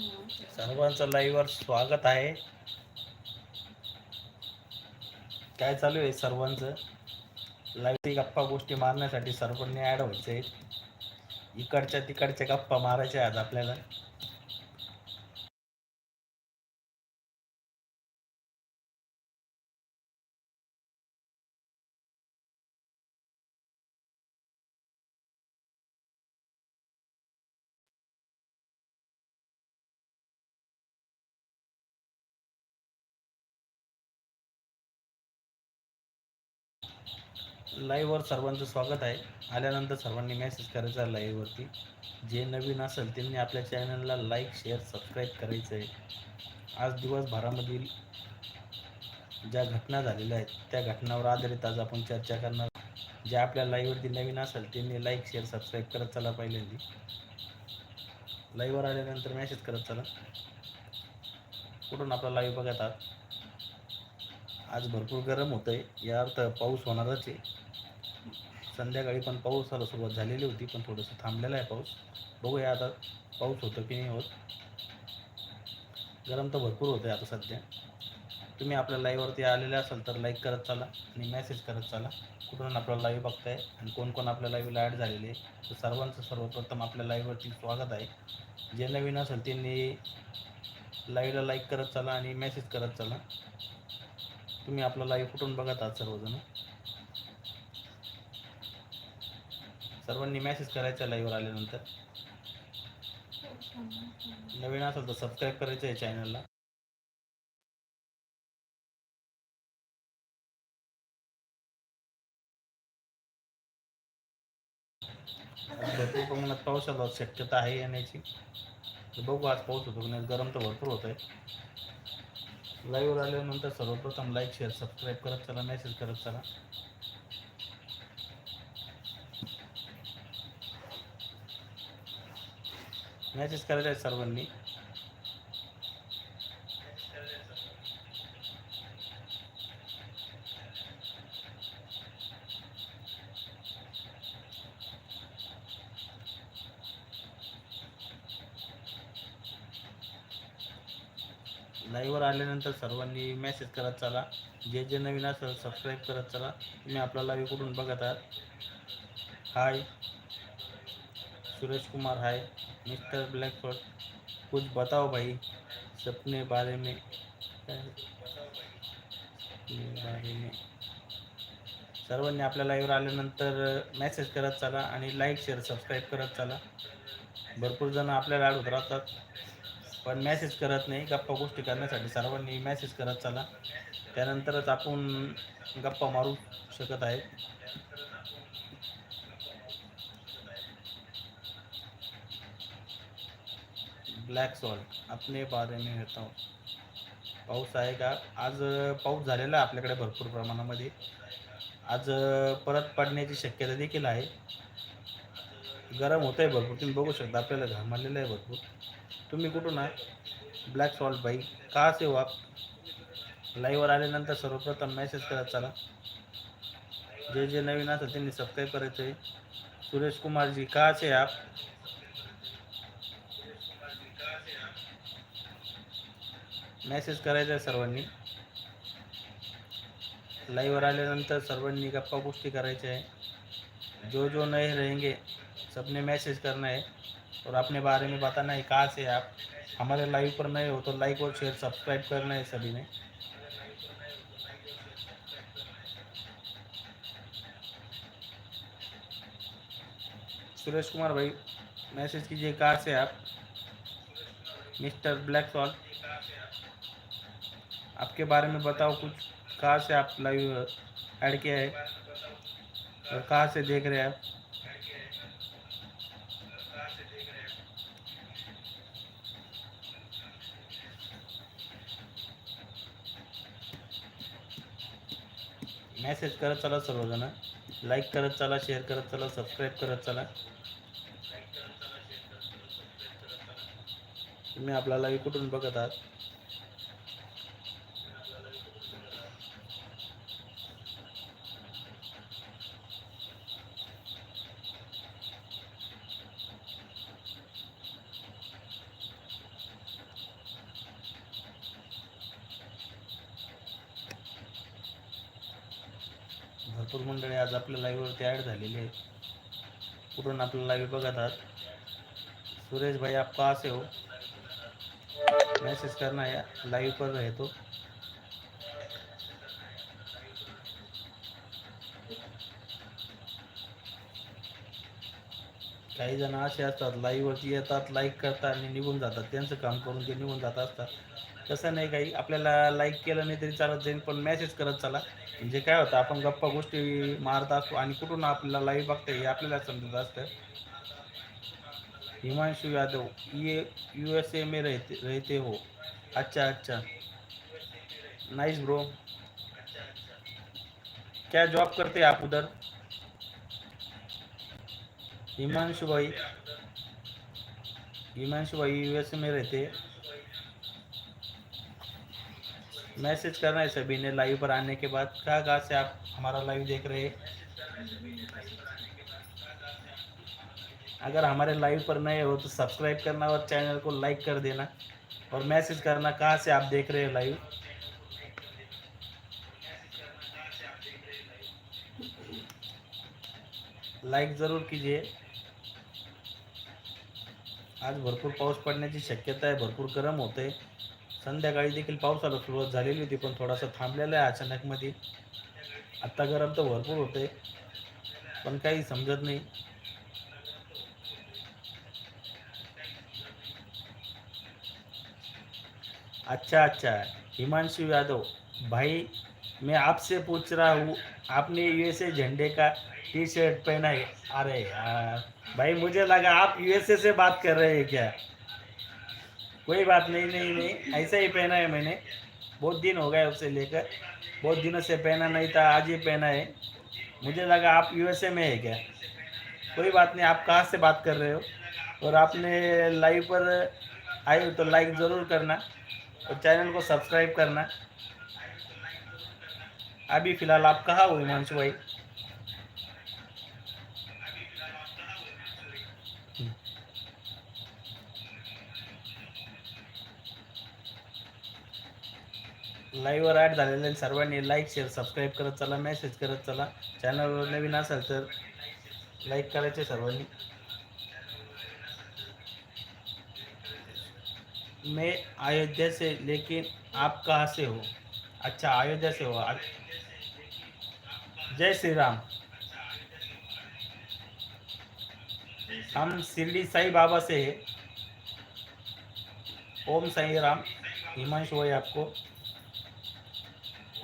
सर्वांचं लाईव्हवर स्वागत आहे. काय चालू आहे सर्वांचं? लाईव्ह गप्पा गोष्टी मारण्यासाठी सर्वांनी ऍड व्हायचंय इकडच्या तिकडच्या गप्पा मारायच्या आज आपल्याला. लाईव्हवर सर्वांचं स्वागत आहे. आल्यानंतर सर्वांनी मेसेज करायचा लाईववरती लाईव्हवरती जे नवीन असेल त्यांनी आपल्या चॅनलला लाईक शेअर सबस्क्राईब करायचं आहे आज दिवसभरामधील ज्या घटना झालेल्या आहेत त्या घटनावर आधारित आज आपण चर्चा करणार जे आपल्या लाईव्हवरती नवीन असेल त्यांनी लाईक शेअर सबस्क्राईब करत चला पहिल्यांदी. लाईव्हवर आल्यानंतर मेसेज करत चला. कुठून आपला लाईव्ह बघत आहात? आज भरपूर गरम होतं आहे या अर्थ पाऊस होणारच आहे. संध्याकाळी पण पाऊसाला सुरुवात झालेली होती पण थोडंसं थांबलेला आहे पाऊस. बघूया आता पाऊस होतं की नाही होत. गरम तर भरपूर होतं आहे आता सध्या. तुम्ही आपल्या लाईव्हवरती आलेले असाल तर लाईक करत चाला आणि मेसेज करत चाला. कुठून आपला लाईव्ह बघताय आणि कोण कोण आपल्या लाईव्हला ॲड झालेले आहे तर सर्वांचं सर्वप्रथम आपल्या लाईव्हवरती स्वागत आहे. जे नवीन असेल त्यांनी लाईव्हला लाईक करत चाला आणि मेसेज करत चाला. तुम्ही आपला लाईव्ह कुठून बघत आहात सर्वजण? सर्वांनी मेसेज करायचा लाईव्हवर आल्यानंतर. नवीन असेल तर सबस्क्राईब करायचं आहे चॅनलला भरपूर प्रमाणात पावसाला शक्यता आहे येण्याची. तर बघू आज पाऊस होतो नाही. गरम तर भरपूर होत आहे लाईव्हवर आल्यानंतर सर्वप्रथम लाईक शेअर सबस्क्राईब करत चला मेसेज करत चला. मॅसेज करायचा आहे सर्वांनी. लाईव्हवर आल्यानंतर सर्वांनी मेसेज करत चला. जे जे नवीन असेल सबस्क्राईब करत चला. तुम्ही आपला लाईव्ह कुठून बघत आहात? Hi Suresh Kumar hi mister Blackford कुछ बताओ भाई सपने बारे में बारे में। सर्वांनी आपल्या लाईव्हवर आल्यानंतर मेसेज करत चला आणि लाईक शेअर सबस्क्राईब करत चला. भरपूर जण आपल्याला ॲड राहतात पण मेसेज करत नाही गप्पा गोष्टी करण्यासाठी सर्वांनी मेसेज करत चला. त्यानंतरच आपण गप्पा मारू शकत आहे ब्लॅक सॉल्ट अपने बारे मी बताओ पाऊस आहे का? आज पाऊस झालेला आहे आपल्याकडे भरपूर प्रमाणामध्ये. आज परत पडण्याची शक्यता देखील आहे. गरम होत आहे भरपूर. तुम्ही बघू शकता आपल्याला घामालेलं आहे भरपूर. तुम्ही कुठून आहे? ब्लॅक सॉल्ट बाई. का असे हो आप लाईव्हवर आल्यानंतर सर्वप्रथम मेसेज करत चला. जे जे नवीन असतात त्यांनी सबस्क्राईब करायचं आहे सुरेश कुमारजी का असे आप मेसेज आहे सर्वांनी. लाईव्हवर आल्यानंतर सर्वांनी गप्पा गोष्टी करायच्या आहे. जो जो नए रहेंगे, सबने मैसेज करना है और अपने बारे में बताना है, कहाँ से आप? हमारे लाइव पर नए हो तो लाइक और शेयर सब्सक्राइब करना है सभी ने. सुरेश कुमार भाई मैसेज कीजिए कहाँ से आप? मिस्टर ब्लैक सॉल्ट आपके बारे में बताओ कुछ। कहाँ से आप लाइव हो? ऐड किया है। और कहाँ से देख रहे हैं आप? मेसेज करत चला सर्वजण लाईक करत चला शेअर करत चला सबस्क्राईब करत चला। तुम्ही आपला लाईव्ह कुठून बघत आहात भरपूर मंडळी आज आपल्या ॲड झालेली आहेत. कुठून आपल्याला लाईव्ह बघत आहात. सुरेश भाई आप असे से हो. मैसेज करना है लाइव पर रहे तो. काही जण असे असतात लाईव्हवरती येतात लाईक करतात आणि निघून जातात. त्यांचं काम करून ते निघून जात असतात. तसं नाही काही. आपल्याला लाईक केलं नाही तरी चालत जाईल पण मेसेज करत चला. म्हणजे काय होतं आपण गप्पा गोष्टी मारत असतो आणि कुठून आपल्याला लाईव्ह बघता हे आपल्याला समजत असतं. हिमांशु यादव ये यू एस ए में रहते रहते हो. अच्छा अच्छा. नाइस ब्रो क्या जॉब करते आप उधर? हिमांशु भाई. हिमांशु भाई यूएस में रहते मैसेज करना है सभी ने लाइव पर आने के बाद। कहाँ कहाँ से आप हमारा लाइव देख रहे हैं? अगर हमारे लाइव पर नए हो तो सब्सक्राइब करना और चैनल को लाइक कर देना और मैसेज करना कहाँ से आप देख रहे हैं लाइव? लाइक ज़रूर कीजिए। आज भरपूर पाऊस पडण्याची शक्यता आहे भरपूर गरम होते संध्याकाळी देखील पावसाला सुरुवात झालेली होती पण थोडासा थांबलेला आहे अचानकमध्ये. आत्ता गरम तर भरपूर होते पण काही समजत नाही. अच्छा अच्छा. हिमांशु यादव भाई मैं आपसे पूछ रहा हूँ आपने यूएसए झंडे का टी शर्ट पहना है? अरे यार भाई मुझे लगा आप यूएसए से बात कर रहे हैं क्या? कोई बात नहीं नहीं नहीं। ऐसा ही पहना है मैंने। बहुत दिन हो गए उसे लेकर। बहुत दिनों से पहना नहीं था, आज ही पहना है। मुझे लगा आप यूएसए में है क्या? कोई बात नहीं, आप कहाँ से बात कर रहे हो? और आपने लाइव पर आए हो तो लाइक ज़रूर करना और चैनल को सब्सक्राइब करना। अभी फ़िलहाल आप कहाँ हो, हिमांशु भाई? लाईव्हवर ॲड झालेल्या सर्वांनी लाईक शेअर सबस्क्राईब करत चला मेसेज करत चला. चॅनलवर नवीन असाल तर लाईक करायचे सर्वांनी. मैं अयोध्या से लेकिन आप कहाँ से हो? अच्छा अयोध्या से हो। जय श्री राम। हम शिरडी साई बाबा से है। ओम साई राम। हिमांशु भाई आपको।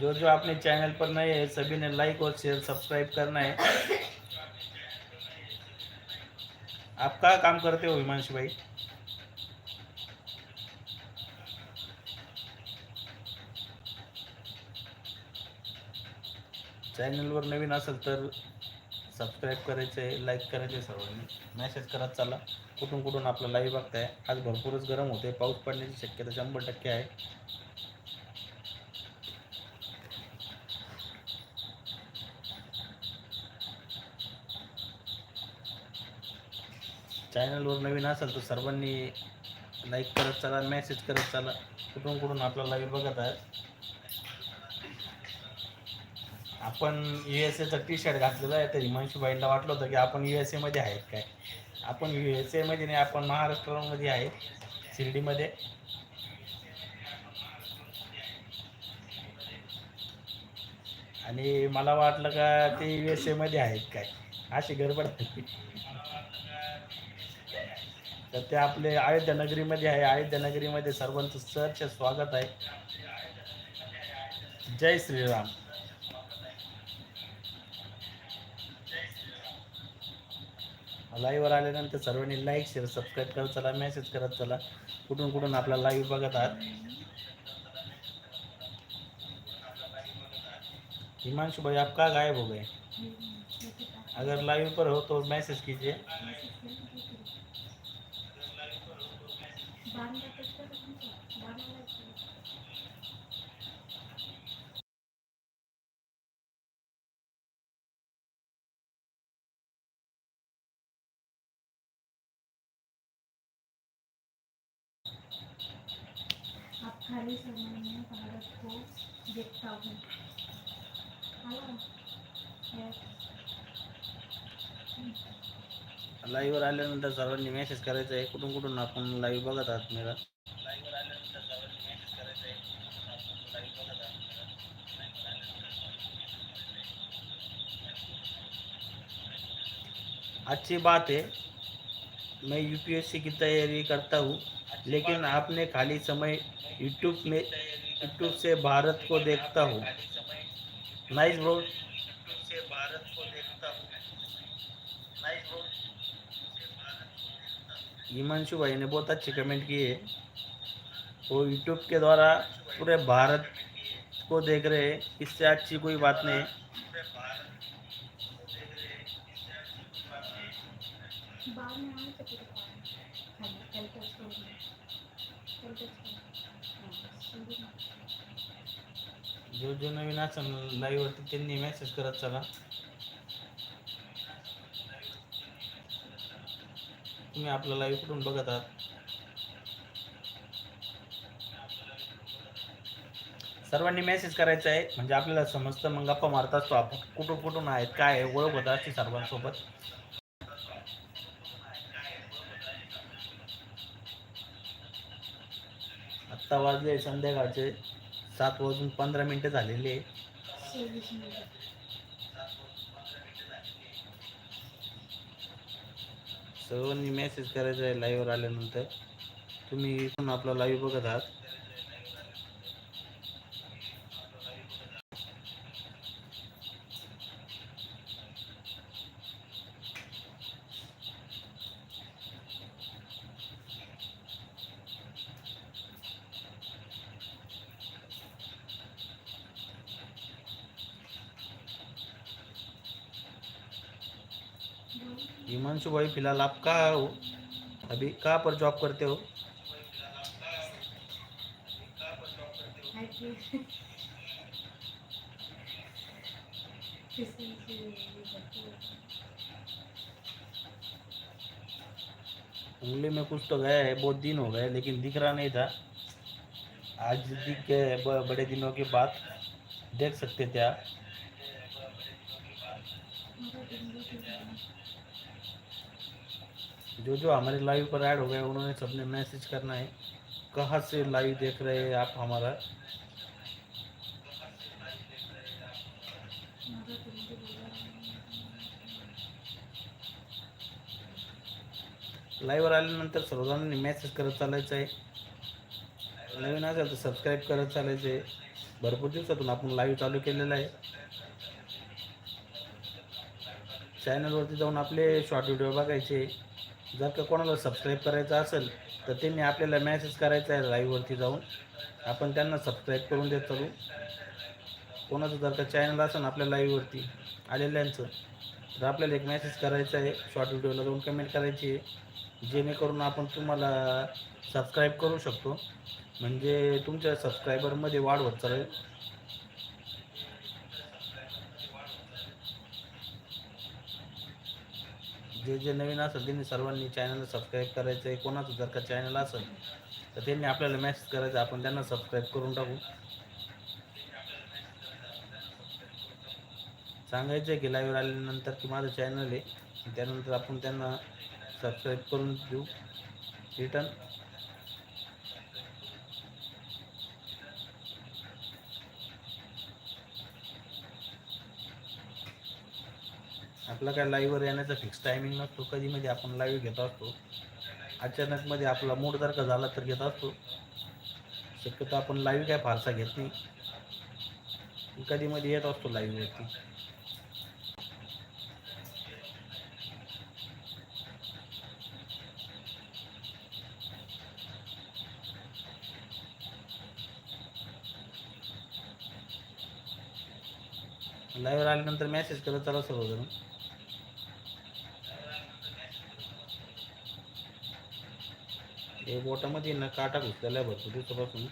जो जो आपने चैनल पर नए हैं सभी ने लाइक और शेयर सब्सक्राइब करना है। आप क्या काम करते हो हिमांशु भाई? चॅनलवर नवीन असेल तर सबस्क्राईब करायचे लाईक करायचे सर्वांनी. मेसेज करत चला. कुठून कुठून आपलं लाईव्ह बघताय. आज भरपूरच गरम होते. पाऊस पडण्याची शक्यता शंभर टक्के आहे. चॅनलवर नवीन असेल तर सर्वांनी लाईक करत चला मेसेज करत चला. कुठून कुठून आपला लाईव्ह बघत आहे आपण यू एस एचा टी शर्ट घातलेला आहे तर हिमांशूबाईंना वाटलं होतं की आपण यू एस एमध्ये आहेत काय. आपण यू एस एमध्ये नाही आपण महाराष्ट्रामध्ये आहे शिर्डीमध्ये. आणि मला वाटलं का ते यू एस एमध्ये आहेत काय. अशी गडबड. तर ते आपले अयोध्या नगरीमध्ये आहे. अयोध्या नगरीमध्ये सर्वांचं सहर्ष स्वागत आहे. जय श्रीराम. लाईव्हवर आल्यानंतर सर्वांनी लाईक शेअर सबस्क्राईब करत चला मेसेज करत चला. कुठून कुठून आपला लाईव्ह बघत आहात? हिमांशु भाई आप का गायब हो गए. अगर लाइव पर हो तो मैसेज कीजिए. आप खाली भारत को देखता हूँ। लाईव्हवर आल्यानंतर सर्वांनी मेसेज करायचा आहे. कुठून कुठून आपण लाईव्ह बघत आहात मेरा? अच्छी बात है मैं यूपीएससी की तैयारी करता हूँ लेकिन आपने खाली समय यूट्यूब में यूट्यूब से भारत को देखता हूँ। नाइस ब्रो से भारत को देखता हूँ नाइस ब्रो हिमांशु भाई ने बहुत अच्छे कमेंट किए। वो यूट्यूब के द्वारा पूरे भारत को देख रहे हैं। इससे अच्छी कोई बात नहीं जो जे नवीन असेल लाईव्हवरती त्यांनी मेसेज करत चला. तुम्ही आपला लाईव्ह कुठून बघत आहात? सर्वांनी मेसेज करायचा आहे म्हणजे आपल्याला समजतं मग गप्पा मारत असतो आपण. कुठून कुठून आहेत काय आहे ओळख होत असते सर्वांसोबत. आत्ता वाजले संध्याकाळचे. सात वाजून पंधरा मिनिटं झालेली आहे. सर्वांनी मेसेज करायचा आहे लाईव्हवर आल्यानंतर. तुम्ही इथून आपला लाईव्ह बघत आहात. हिमांशु भाई, फ़िलहाल आप कहाँ हो? अभी कहाँ पर जॉब करते हो। उंगली में कुछ तो गया है, बहुत दिन हो गए, लेकिन दिख रहा नहीं था। आज दिख गए बड़े दिनों के बाद। देख सकते थे आप। जो जो हमारे लाइव पर ऐड हो गए उन्होंने सबने मैसेज करना है। कहाँ से लाइव देख रहे हैं आप हमारा? लाईव्हवर आल्यानंतर सर्वजणांनी मेसेज करत चालायचं आहे. नवीन असेल तर सबस्क्राईब करत चालायचं आहे. भरपूर दिवसातून आपण लाईव्ह चालू केलेलं आहे. चॅनलवरती जाऊन आपले शॉर्ट व्हिडिओ बघायचे. जर का कोणाला सबस्क्राईब करायचं असेल तर त्यांनी आपल्याला मॅसेज करायचा आहे लाईव्हवरती जाऊन. आपण त्यांना सबस्क्राईब करून देत चालू. कोणाचं जर का चॅनल असेल आपल्या लाईव्हवरती आलेल्यांचं तर आपल्याला एक मेसेज करायचा आहे. शॉर्ट व्हिडिओला जाऊन कमेंट करायची आहे. जेणेकरून आपण तुम्हाला सबस्क्राईब करू शकतो. म्हणजे तुमच्या सबस्क्रायबरमध्ये वाढ होत चालेल. जे जे नवीन असेल त्यांनी सर्वांनी चॅनलला सबस्क्राईब करायचं आहे कोणाचं जर का चॅनल असेल तर त्यांनी आपल्याला मेसेज करायचा. आपण त्यांना सबस्क्राईब करून टाकू. सांगायचं आहे की लाईव्ह आल्यानंतर की माझं चॅनल आहे. त्यानंतर आपण त्यांना सबस्क्राईब करून देऊ. रिटर्न आपला काय लाईव्हवर येण्याचा फिक्स टायमिंग नसतो. कधी म्हणजे आपण लाईव्ह घेत असतो. अचानकमध्ये आपला मूड जर का झाला तर घेत असतो. शक्यतो आपण लाईव्ह काय फारसा घेत नाही. कधीमध्ये येत असतो लाईव्हवरती लाईव्ह आल्यानंतर मेसेज करत चला सर्वजण. हे बोटामध्ये ना काटा घुसलेला आहे भरपूर दिवसापासून.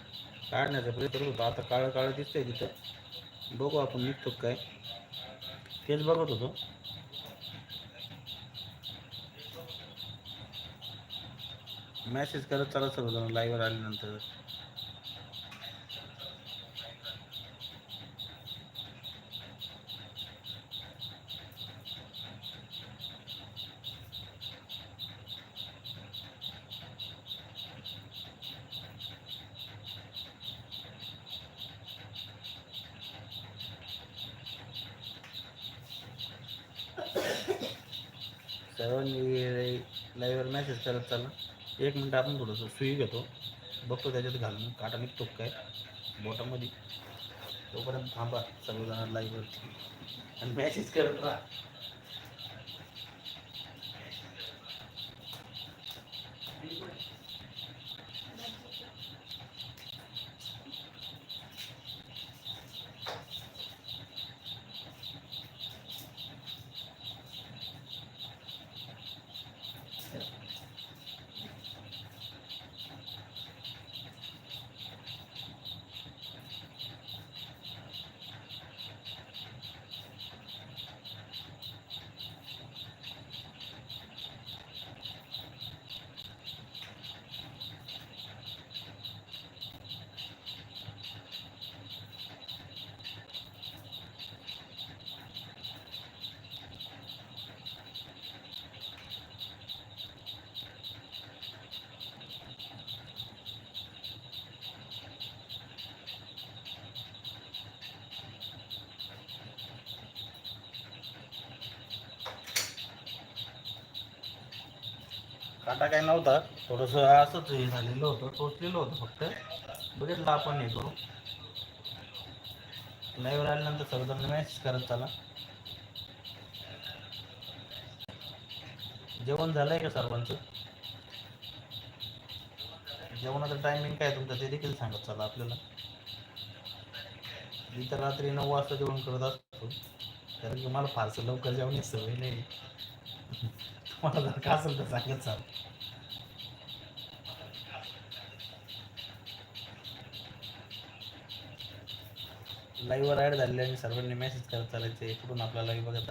काढण्याचा प्रयत्न करत होतो. आता काळं काळं दिसतंय तिथं. बघू आपण निघतो काय. तेच बघत होतो. मेसेज करत चला सर्वजण लाईव्हवर आल्यानंतर. सर्वांनी लाईव्हवर मॅसेज करत चाला एक मिनटं आपण थोडंसं सुई घेतो. बघतो त्याच्यात घालून काटा निघतो काय? बोटामध्ये. तोपर्यंत थांबा. सर्वजण लाईव्हवरती आणि मेसेज करत राहा. काटा काही नव्हता. थोडंसं असंच हे झालेलं होतं. टोचलेलं होतं फक्त. बघितलं आपण हे करू लाईव्ह आल्यानंतर सर्वजण मॅसेज करत चला. जेवण झालंय का सर्वांचं? जेवणाचं टायमिंग काय तुमचं? ते देखील सांगत चला आपल्याला. मी तर रात्री नऊ वाजता जेवण करत असतो. कारण की मला फारसं लवकर जेवण्याची सवय नाही. तुम्हाला जर का असेल तर सांगत चाल. लाईव्हवर ॲड झालेले आणि सर्वांनी मेसेज करत चालायचे इकडून आपला लाईव्ह बघत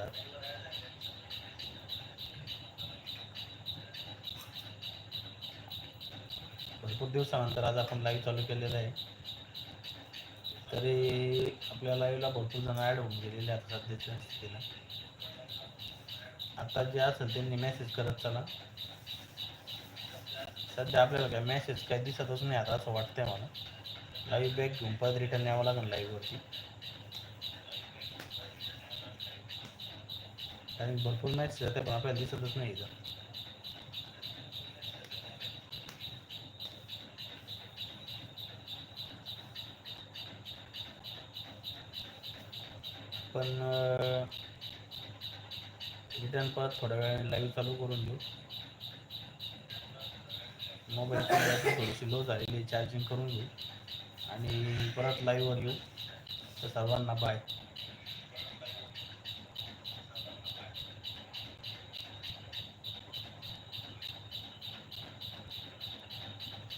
भरपूर दिवसानंतर आज आपण लाईव्ह चालू केलेलं आहे. तरी आपल्या लाईव्हला भरपूर जण ॲड होऊन गेलेले आहेत सध्याच्या स्थितीला आता जे असेल त्यांनी मेसेज करत चला. सध्या आपल्याला काय मेसेज काय दिसतच नाही आता असं वाटतंय मला. लाईव्ह बॅक घेऊन परत रिटर्न यावं लागेल लाईव्हवरती कारण भरपूर मॅच जाते पण आपल्याला दिसतच नाही इथं. पण रिटर्न परत थोड्या वेळाने लाईव्ह चालू करून देऊ. मोबाईल थोडीशी लो झालेली चार्जिंग करून घेऊ. आणि परत लाईव्हवर येऊ. तर सर्वांना बाय